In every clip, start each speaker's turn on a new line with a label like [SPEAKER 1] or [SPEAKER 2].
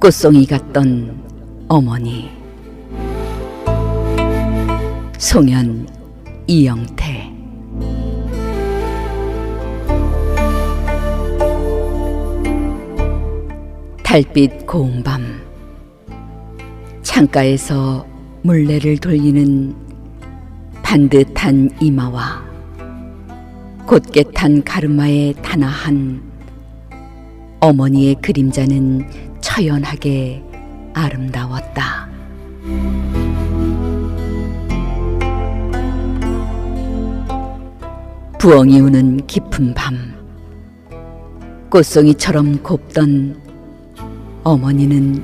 [SPEAKER 1] 꽃송이 같던 어머니. 송연 이영태. 달빛 고운 밤. 창가에서 물레를 돌리는 반듯한 이마와 곧게 탄 가르마의 단아한 어머니의 그림자는 처연하게 아름다웠다. 부엉이 우는 깊은 밤 꽃송이처럼 곱던 어머니는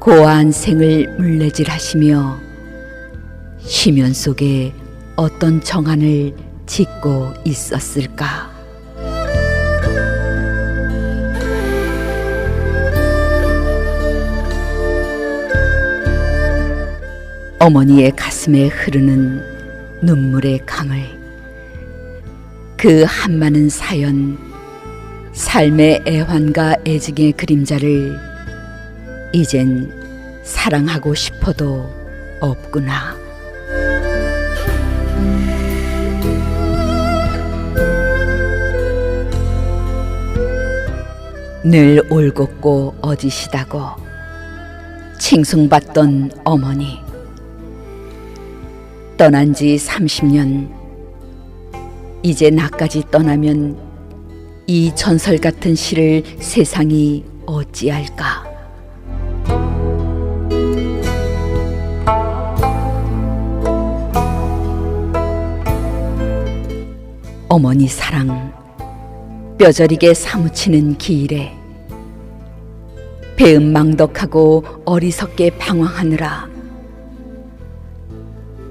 [SPEAKER 1] 고아한 생을 물레질 하시며 쉬면 속에 어떤 정한을 짓고 있었을까? 어머니의 가슴에 흐르는 눈물의 강을 그 한 많은 사연, 삶의 애환과 애증의 그림자를 이젠 사랑하고 싶어도 없구나. 늘 올곧고 어지시다고 칭송받던 어머니. 떠난 지 30년. 이제 나까지 떠나면 이 전설 같은 시를 세상이 어찌할까? 어머니 사랑 뼈저리게 사무치는 기일에 배은망덕하고 어리석게 방황하느라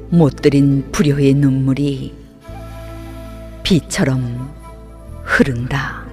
[SPEAKER 1] 못 들인 불효의 눈물이 비처럼 흐른다.